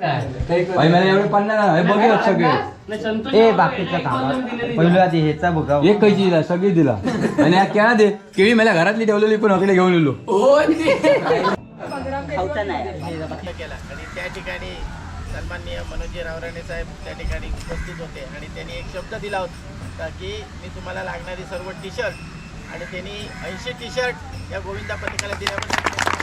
भाई मैंने एवढे पन्नास हे बघे सगळे. ए बाकीचं काम. पहिलं आधी ह्याचा बघा एक कैची दिला सगळी दिला. आणि या केळा दे. केळी मला घरातली ठेवलेली पण अकडे घेऊन येलो खाऊचा नाही. केला आणि त्या ठिकाणी सन्माननीय मनोजी रावराणे साहेब त्या ठिकाणी उपस्थित होते आणि त्यांनी एक शब्द दिला होता की मी तुम्हाला लागणारी सर्व टी शर्ट आणि त्यांनी ऐंशी टी शर्ट या गोविंदा पथकाला दिल्याबद्दल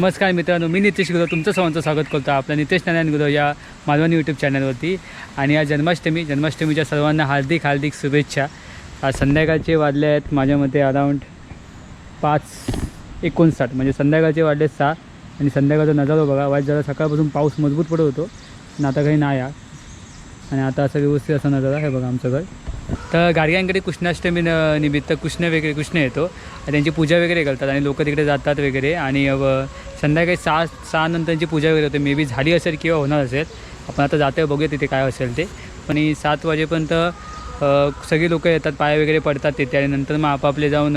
नमस्कार मित्रांनो मी नितेश गुरव तुमचं सर्वांचं स्वागत करतो आपल्या नितेश नारायण गुरव या मालवणी यूट्यूब चॅनलवरती आणि या जन्माष्टमी जन्माष्टमीच्या सर्वांना हार्दिक हार्दिक शुभेच्छा. आज संध्याकाळचे वाजले आहेत माझ्या मते अराऊंड पाच एकोणसाठ म्हणजे संध्याकाळचे वाढले सहा आणि संध्याकाळचा नजारा बघा. वाईट जरा सकाळपासून पाऊस मजबूत पडत होतो. आणि आता काही नाही आणि आता असं व्यवस्थित असा नजारा आहे बघा आमचं घर. तर गाडग्यांकडे कृष्णाष्टमी निमित्त कृष्ण वगैरे कृष्ण येतो. आणि त्यांची पूजा वगैरे करतात आणि लोक तिकडे जातात वगैरे. आणि संध्याकाळी सहा सहा नंतरची पूजा वगैरे होते. मे बी झाली असेल किंवा होणार असेल. आपण आता जातो आहे बघूया तिथे काय असेल ते. पण सात वाजेपर्यंत सगळी लोकं येतात पाय वगैरे पडतात तिथे. आणि नंतर मग आपापले जाऊन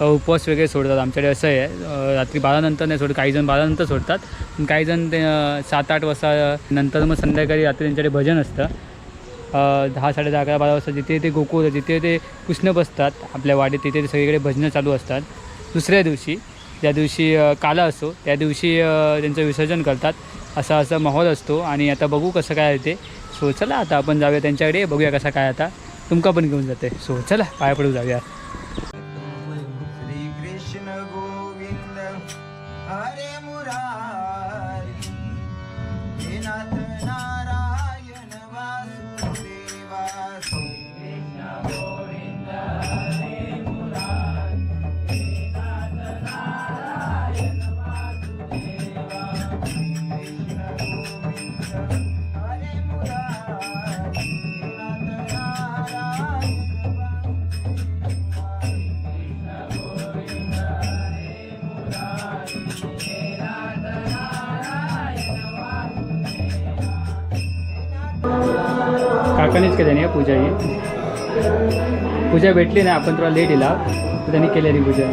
उपवास वगैरे सोडतात. आमच्याकडे असं आहे रात्री बारानंतर नाही सोडत काही जण बारानंतर सोडतात. पण काही जण ते सात आठ वाजता नंतर मग संध्याकाळी रात्री त्यांच्याकडे भजन असतं. दहा साडे दहा अकरा बारा वाजता जिथे ते गोकुळ जिथे ते कृष्ण बसतात आपल्या वाडीत तिथे ते सगळीकडे भजनं चालू असतात. दुसऱ्या दिवशी ज्या दिवशी काला असतो त्या दिवशी त्यांचं विसर्जन करतात. असा असा माहोल असतो. आणि आता बघू कसं काय येते ते सो चला आता आपण जाऊया त्यांच्याकडे बघूया कसा काय आता. तुमका पण घेऊन जाते. सो चला पाया पडू जाऊया. काकानेच केली नाही पूजा ही? पूजा भेटली नाही आपण तुला लेट दिला तर त्यांनी केलेली पूजा.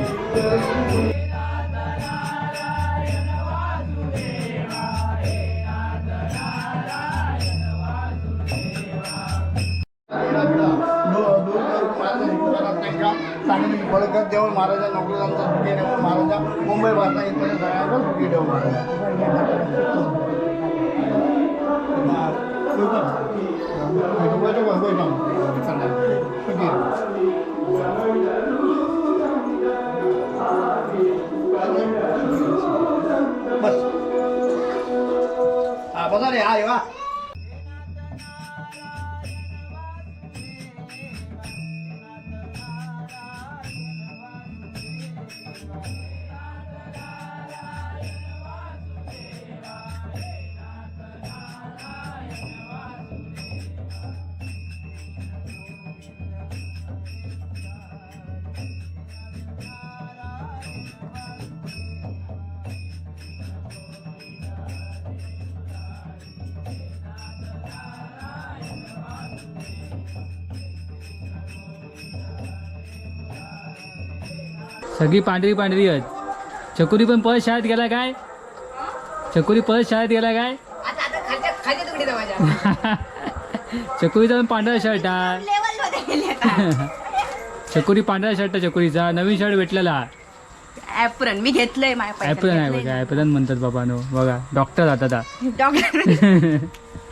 सगळी पांढरी पांढरी आहेत. चकुरी पण परत शाळेत गेला काय? चकुरी परत शाळेत गेला काय? चकुरीचा पण पांढरा शर्ट आता. चकुरी पांढरा शर्ट आहे चकुरीचा नवीन शर्ट भेटलेला. ऍप्रन मी घेतलंय ॲपरन आहे बघा. ॲपरन म्हणतात बाबानो. बघा. डॉक्टर आता डॉक्टर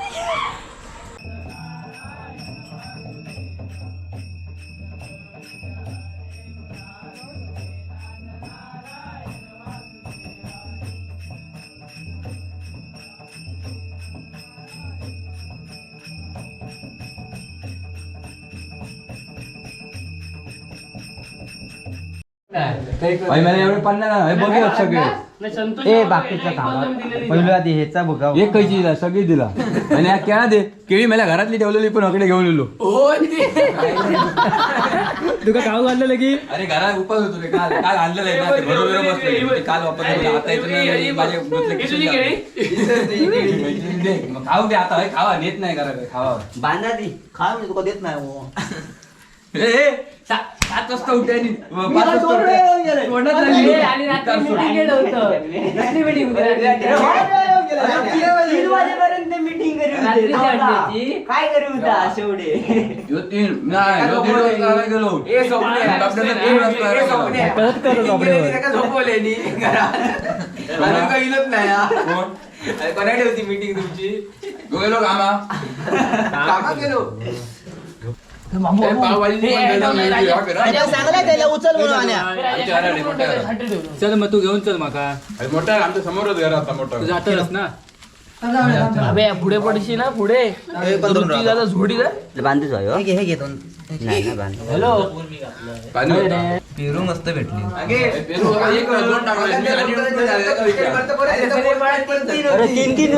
भाई मैंने एवढे पन्नास हे बघे सगळे. ए बाकीचा थांबा. पहिलं आधी ह्याचा बघा एक कैची दिला सगळी दिला. आणि या केळा दे केळी मला घरातली ठेवलेली पण हकडे घेऊन येलो तुका गाव घाललं की अरे घरात उपास होतो रे काल काल आणलेलं आहे ना ते बरोबर बसले ते काल वापरलं आता येतो ना, माझे डोक्यात किती झालं. दे, मग खाऊ दे आता हे खावा नेत नाही करा खावा. बांधा दी खा मी तुका देत नाही हो. सात वाजता उठे आणि पाच वाजता उठे. तोंडात लागली. उतार सोड. तीन वाजेपर्यंत मीटिंग काय करू होता शेवटे ह्यो तीन नाही ह्यो दीड वाजता आला गेलो आपल्याला तीन वाजता आला गेलो. परत करत आपल्यावर तो गेलो कामा ते पावभाजीची पण भेट नाही, या करा. उचल म्हणून चल मग तू घेऊन चल माका. मोठा आहे, आमच्या समोरच घर आता मोठा. तुझं आठवलंस ना? पुढे पडशी ना पुढे. झोडी बांधूच आहे हे? घे दोन. नाही ना बांध हॅलो. पाणी होता. पेरू मस्त भेटली. ए, पेरू बघा, एक वेळा दोन टाकले. मी आणि उठून झाले, एका विचार. अरे तीन तीन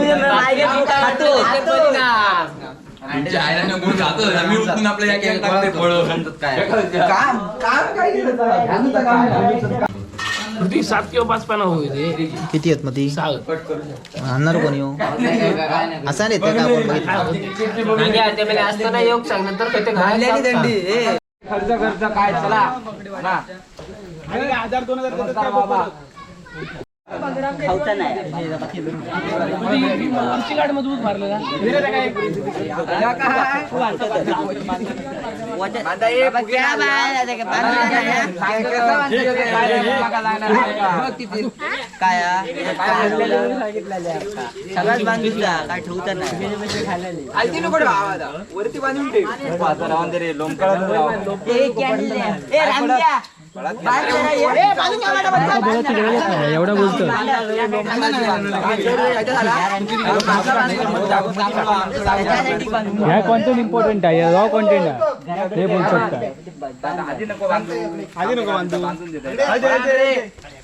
आमच्या आईला ना गुण जातो मी उठून आपल्या या केक टाकते फळं. एका विचार. ती सात किंवा पाच पानं किती आहेत मग ती आणणार कोणी हो असा नाही आपण योग ते घालण्याची खर्च खर्च काय चला. खाऊचा नाही गाडी मजबूत मारलं काय सगळ्यात बांधून जा काय ठेवता नाही एवढा बोलतो ह्या कॉन्टेंट इम्पॉर्टंट आहे रॉ कॉन्टेंट आहे. ते बोलू शकता.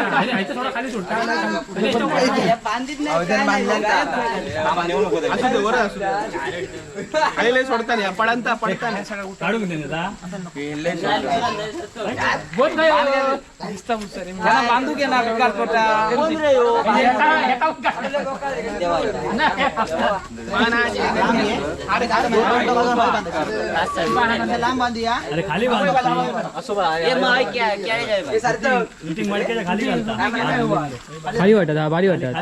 काय नाही, गायब काढून दे ना बांधू घे ना बेकार पोटा कोण रे हो? लांब बांधूया. अरे खाली खाली वाटत हा भारी वाटत.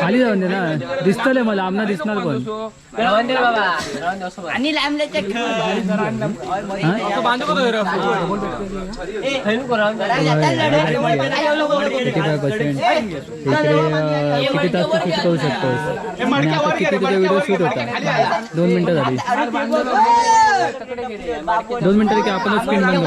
खाली जाऊन दे ना. दिसतले मला आमना दिसणार पण. आणि लांबल्याच्या किती काय पर्सेंट किती तास तू शूट करू शकतोस आणि आता किती तुझा व्हिडिओ शूट होता दोन मिनिटं झाली दोन मिनिटं की आपणच स्क्रीन बंद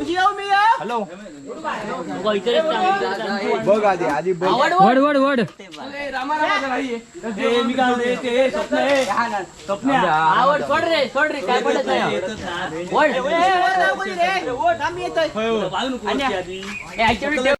ऋषी येऊ मी येऊ हॅलो वड वड वड आवड सोड रे सोड रे काय पडत नाही वळ. ए, वर जाऊ कोणी रे थांब येतोय ए, actually ठेव.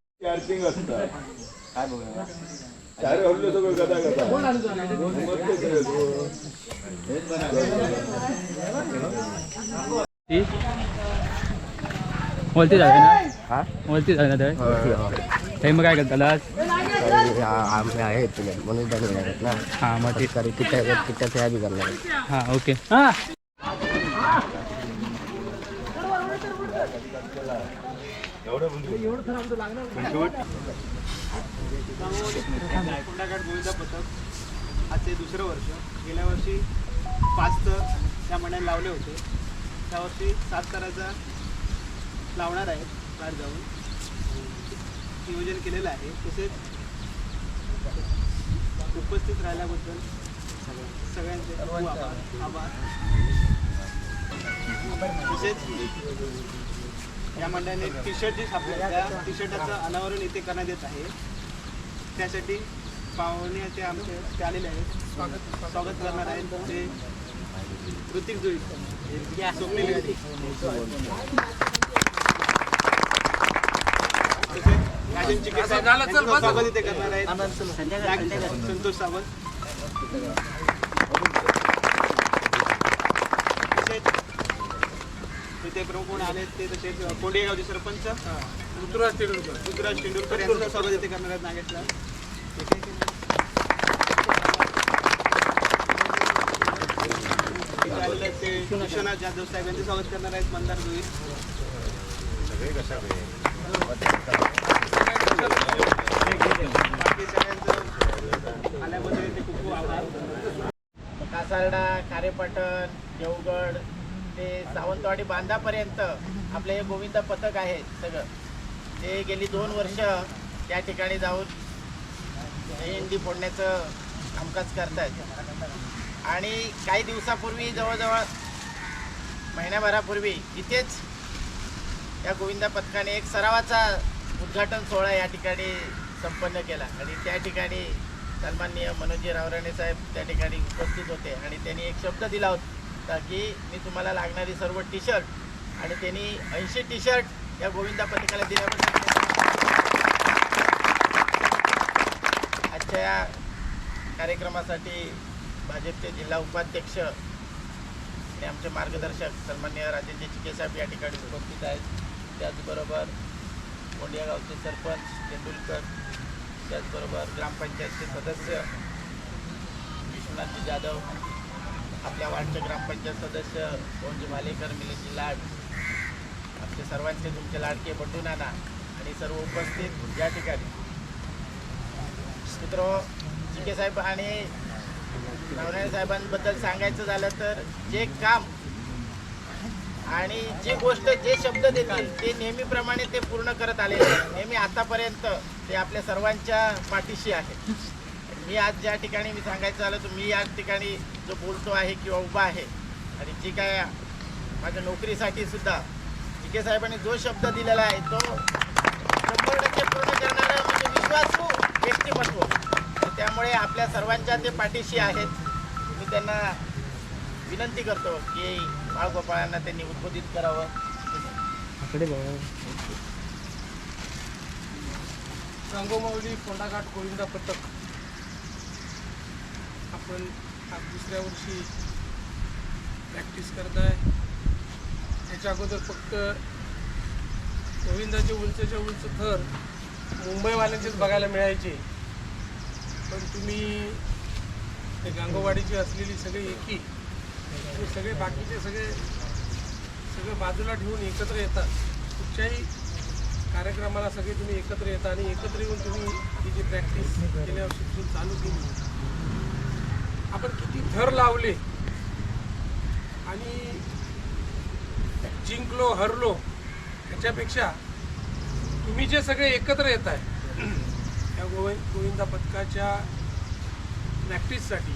वलती जावे ना. वलती जावे ना तर. ते मग काय करतालास आम्ही आहे तुला म्हणून त्यांनी येणार ना. हा मग ते कारण तिच्या तिच्या ह्या बी करणार हा ओके. हा. गोविंदा पथक आज ते दुसरं वर्ष. गेल्या वर्षी पाच तर त्या मण्याने लावले होते. त्यावरती सात करायचा लावणार आहेत बाहेर जाऊन. नियोजन केलेलं आहे. तसेच उपस्थित राहिल्याबद्दल सगळ्यांचे खूप आभार. आभार. तसेच या मंडळाने टी शर्ट जे छापले त्या टी शर्टाचं अनावरण इथे करण्यात येत आहे. त्यासाठी पाहुणे ते आमचे ते आलेले आहेत. स्वागत स्वागत करणार आहेत. ते ऋतिक जुळी संतोष सावंत प्रमुख कोण आले ते तसेच कोंडिया गावचे सरपंच ऋतुराज तेंडुलकर ऋतुराज तेंडुलकर यांचं स्वागत इथे करणार आहेत नागेशला इथे आलेले आहेत ते विश्वनाथ जाधव साहेब यांचे स्वागत करणार आहेत मंदार गोविल बाकी सगळ्यांचं आल्याबद्दल इथे खूप खूप आभार. कासारडा खारेपाटण देवगड ते सावंतवाडी बांधापर्यंत आपले हे गोविंदा पथक आहे सगळं. ते गेली दोन वर्ष त्या ठिकाणी जाऊन हिंदी फोडण्याचं कामकाज करतायत. आणि काही दिवसापूर्वी जवळजवळ महिन्याभरापूर्वी इथेच या गोविंदा पथकाने एक सरावाचा उद्घाटन सोहळा या ठिकाणी संपन्न केला. आणि त्या ठिकाणी सन्माननीय मनोजी रावराणे साहेब त्या ठिकाणी उपस्थित होते. आणि त्यांनी एक शब्द दिला होता की मी तुम्हाला लागणारी सर्व टी शर्ट आणि त्यांनी ऐंशी टी शर्ट या गोविंदा पथकाला दिल्याबद्दल आजच्या या कार्यक्रमासाठी भाजपचे जिल्हा उपाध्यक्ष आणि आमचे मार्गदर्शक सन्मान्य राजेंद्र चिके साहेब या ठिकाणी उपस्थित आहेत. त्याचबरोबर कोंडिया गावचे सरपंच तेंडुलकर त्याचबरोबर ग्रामपंचायतचे सदस्य विश्वनाथजी जाधव आपल्या वार्डचे ग्रामपंचायत सदस्य ओंजी भालेकर मिलिंदजी लाड आमचे सर्वांचे तुमचे लाडके बंडू नाना आणि सर्व उपस्थित या ठिकाणी. मित्र चिके साहेब आणि नावराणे साहेबांबद्दल सांगायचं झालं तर जे काम आणि जी गोष्ट जे शब्द देतील ते नेहमीप्रमाणे ते पूर्ण करत आलेले आहेत. नेहमी आतापर्यंत ते आपल्या सर्वांच्या पाठीशी आहे. मी आज ज्या ठिकाणी मी सांगायचं झालं तर मी या ठिकाणी जो बोलतो आहे किंवा उभा आहे आणि जी काय माझ्या नोकरीसाठी सुद्धा चिके साहेबांनी जो शब्द दिलेला आहे तो शंभर टक्के पूर्ण करणारा म्हणजे विश्वासू व्यक्तिमत्व. त्यामुळे आपल्या सर्वांच्या ते पाठीशी आहेत. मी त्यांना विनंती करतो की बाळगोपाळांना त्यांनी उद्बोधित करावं. रंगोमावली फोंडाघाट गोविंदा पथक. आपण आज दुसऱ्या वर्षी प्रॅक्टिस करताय. त्याच्या अगोदर फक्त गोविंदाचे उंचच्या उंच थर मुंबईवाल्यांचेच बघायला मिळायचे. पण तुम्ही ते गांगोवाडीची असलेली सगळी एकी आणि सगळे बाकीचे सगळे सगळं बाजूला ठेवून एकत्र येतात. कुठच्याही कार्यक्रमाला सगळे तुम्ही एकत्र येता आणि एकत्र येऊन तुम्ही ही जी प्रॅक्टिस केल्यावर शिक्षण चालू केली. आपण किती थर लावले आणि जिंकलो हरलो याच्यापेक्षा तुम्ही जे सगळे एकत्र येत आहे या गोविंद गोविंदा पथकाच्या प्रॅक्टिससाठी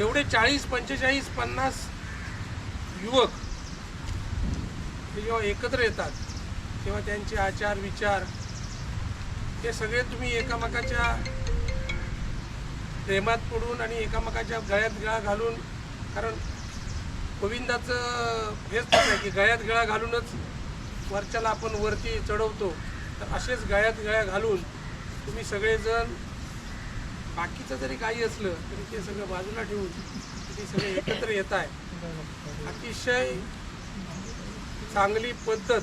एवढे चाळीस पंचेचाळीस पन्नास युवक हे जेव्हा एकत्र येतात तेव्हा त्यांचे आचार विचार हे सगळे तुम्ही एकामेकाच्या प्रेमात पडून आणि एकामेकाच्या गळ्यात गळा घालून कारण गोविंदाचं हेच आहे की गळ्यात गळा घालूनच वरच्याला आपण वरती चढवतो. तर असेच गळ्यात गळ्या घालून तुम्ही सगळेजण बाकीचं जरी काही असलं तरी ते सगळं बाजूला ठेवून ते सगळे एकत्र येत आहे. अतिशय चांगली पद्धत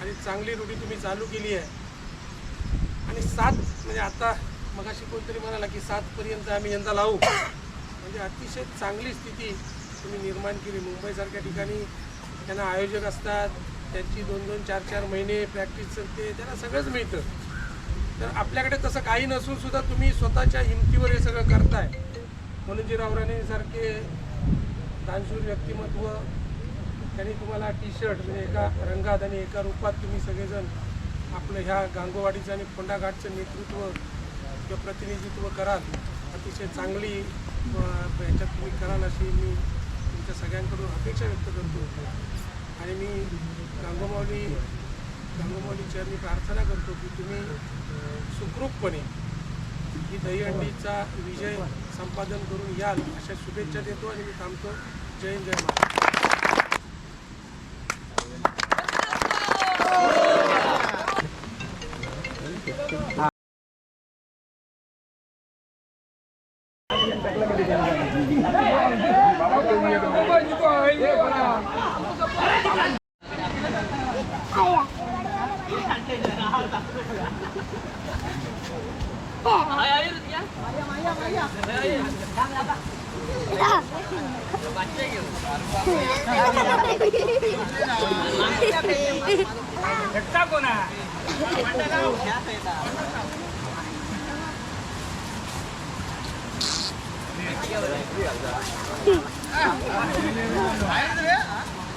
आणि चांगली रुढी तुम्ही चालू केली आहे. आणि सात म्हणजे आता मगाशी कोणतरी म्हणाला की सातपर्यंत आम्ही यंदा लावू. म्हणजे अतिशय चांगली स्थिती तुम्ही निर्माण केली. मुंबईसारख्या ठिकाणी त्यांना आयोजक असतात त्यांची दोन दोन चार चार महिने प्रॅक्टिस चालते त्यांना सगळंच मिळतं. तर आपल्याकडे तसं काही नसून सुद्धा तुम्ही स्वतःच्या हिमतीवर हे सगळं करताय. म्हणून रावराणे सारखे दानशूर व्यक्तिमत्व त्यांनी तुम्हाला टी शर्ट म्हणजे एका रंगात आणि एका रूपात तुम्ही सगळेजण आपलं ह्या गांगोवाडीचं आणि फोंडाघाटचं नेतृत्व किंवा प्रतिनिधित्व कराल. अतिशय चांगली ह्याच्यात याच्यात तुम्ही कराल अशी मी तुमच्या सगळ्यांकडून अपेक्षा व्यक्त करतो. आणि मी गांगोमावली गांगोमावली चरणी प्रार्थना करतो की तुम्ही सुखरूपपणे ही दहीहंडीचा विजय संपादन करून याल अशा शुभेच्छा देतो आणि मी थांबतो. जय जय महाराज 아이들이야?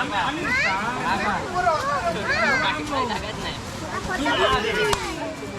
아빠.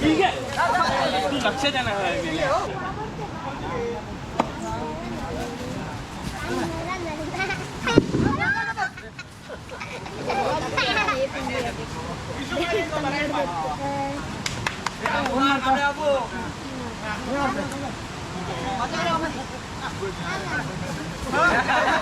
ठीक है तू लक्ष्य जाना है Yeah.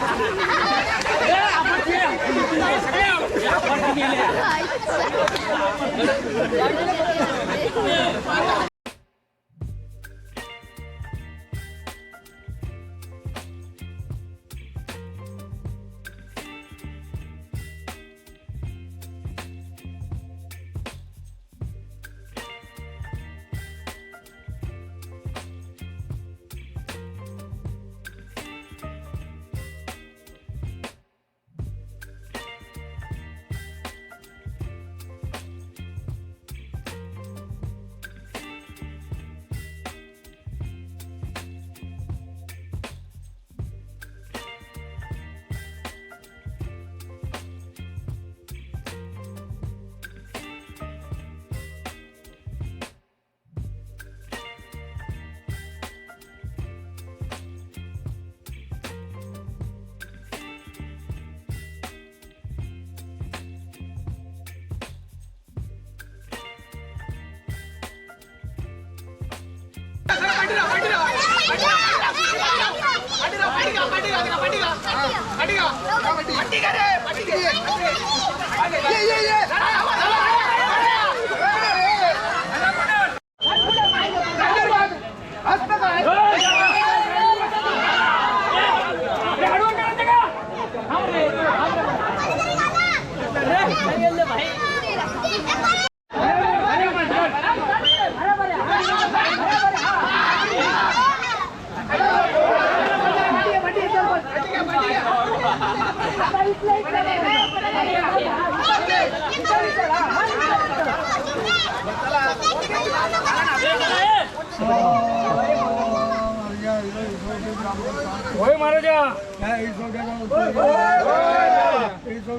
होय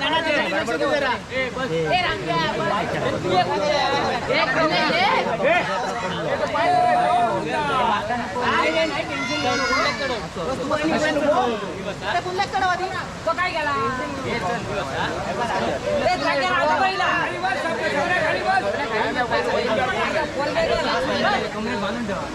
¡Gracias! तो काय गेला बांधून ठेवा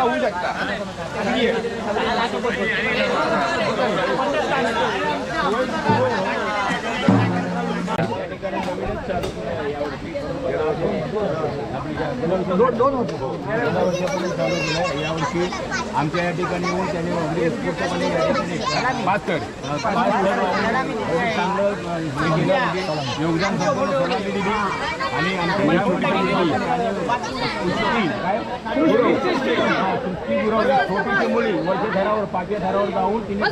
होऊ शकता या ठिकाणी नवीनच चालू यावर्षी आमच्या या ठिकाणी येऊन त्यांनी अगदी उत्स्फूर्तपणे या ठिकाणी पाच लोक चांगलं हे केलं म्हणजे योगदान संपूर्ण सोलांनी दिली आणि आमच्या या छोटीशी मुली वरच्या थरावर पाचव्या थरावर जाऊन तिने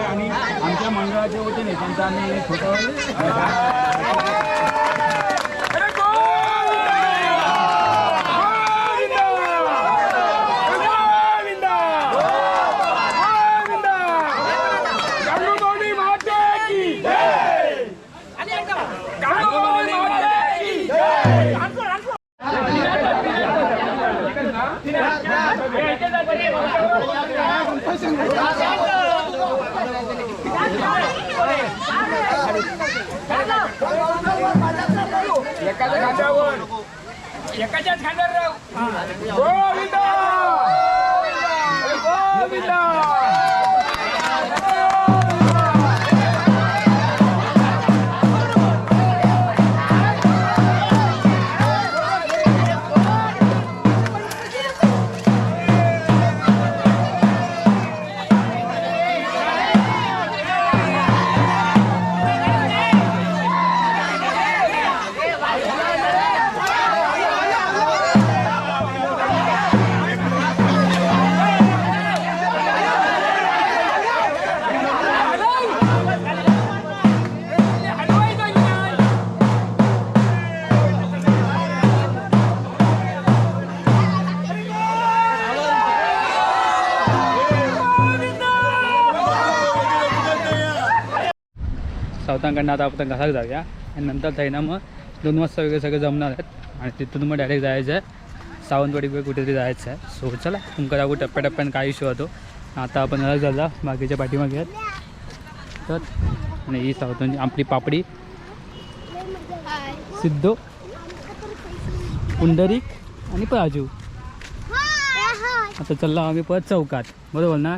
आणि आमच्या मंडळाच्या वतीने त्यांचा आम्ही छोटं एकाच्या खांद्यावर गोविंदा! गोविंदा! सावतांकडनं आता आपण घरात जाऊया. आणि नंतर ना मग दोन वाजता वगैरे सगळं जमणार आहेत. आणि तिथून मग डायरेक्ट जायचं आहे. सावंतवाडी वगैरे कुठेतरी जायचं आहे. सो चला तुमका दाखवू टप्प्याटप्प्यानं काय इश्यू होतो. आता आपण घरात झाला बाकीच्या पाठीमागे आहेत. तर आणि ही सावतांची आपली पापडी. सिद्धो पुंडरीक आणि प्राजू. आता चालला आम्ही परत चौकात. बरोबर ना?